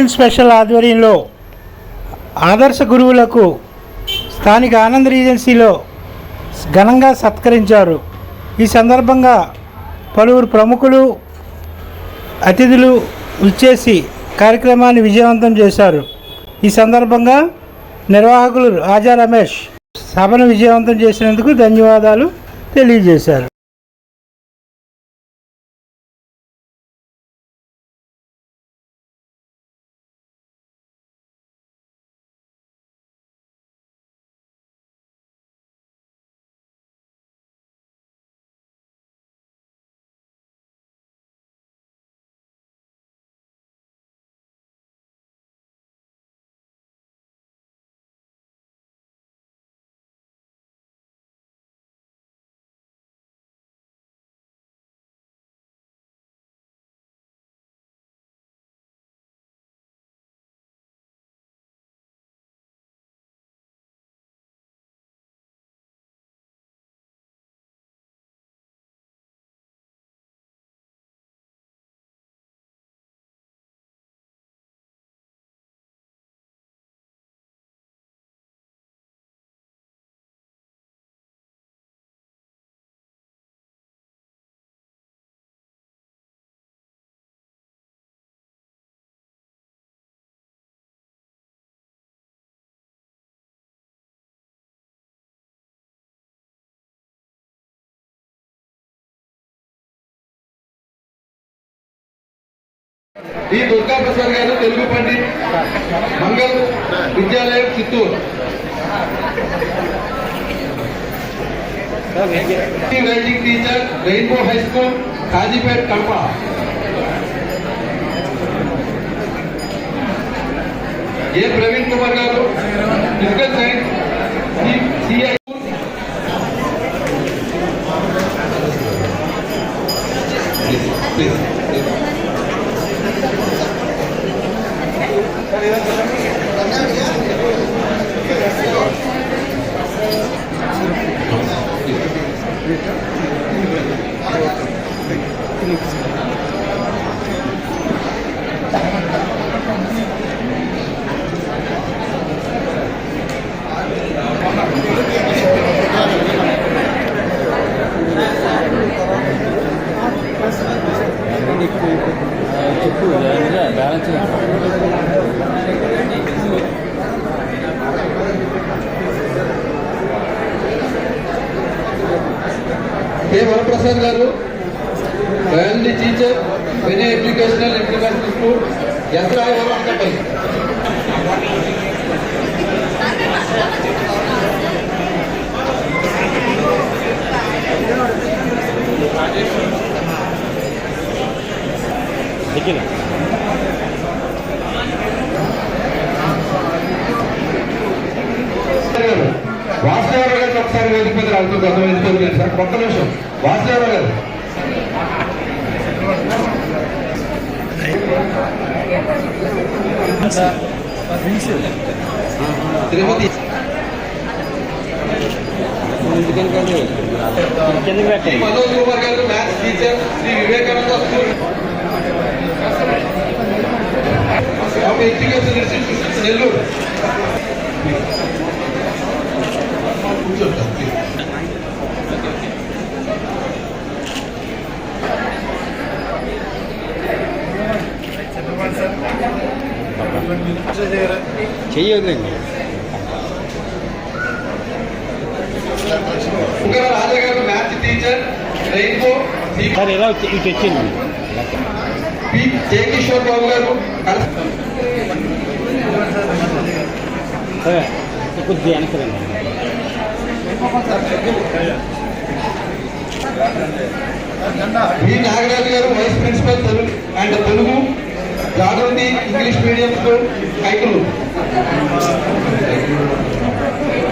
Machine special ఆధ్వర్యంలో ఆదర్శ గురువులకు స్థానిక ఆనంద్ రీజెన్సీలో ఘనంగా సత్కరించారు. ఈ సందర్భంగా పలువురు ప్రముఖులు అతిథులు ఇచ్చేసి కార్యక్రమాన్ని విజయవంతం చేశారు. ఈ సందర్భంగా నిర్వాహకులు రాజా రమేష్ సభను విజయవంతం చేసినందుకు ధన్యవాదాలు తెలియజేశారు. ఈ దుర్గా ప్రసాద్ గారు తెలుగు పండిత్ మంగళ్ విద్యాలయం Chittoor writing teacher rainbow high school Kazipet Kadapa A Praveen Kumar గారు ఫిజికల్ సైన్స్ సిఐ ప్లీజ్ కె గారు biology teacher Vinay educational international school Yantrayavaram అంతపై దిగిన వాసుదేవరావు గారిని ఒకసారి వేదిక మీద రాజు గతం ఎందుకు సార్ ఒక్క నిమిషం. వాసుదేవరావు గారు. తిరుపతి. మనోజ్ కుమార్ గారు maths teacher Shri Vivekananda school. ఆమె ఎడ్యుకేషన్ ఇన్స్టిట్యూషన్ నెల్లూరు. కూర్చోండి ప్లీజ్. చెయ్యొద్దండి ఇంకా రాజా గారు maths teacher rainbow Shri sir ఇలా వచ్చి ఇటు వచ్చింది పి జే కిషోర్ బాబు గారు కల- సరే కొద్దిగా వెనకరండి వి నాగరాజు గారు vice principal Telugu and Telugu Jagruti English medium school Kaikaluru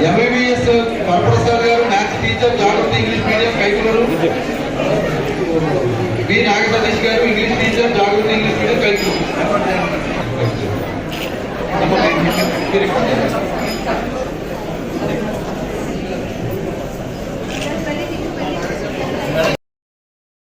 MBBS Varaprasad గారు maths teacher Jagruti English medium Kaikaluru. B Naga Satish గారు English teacher Jagruti English medium Kaikaluru.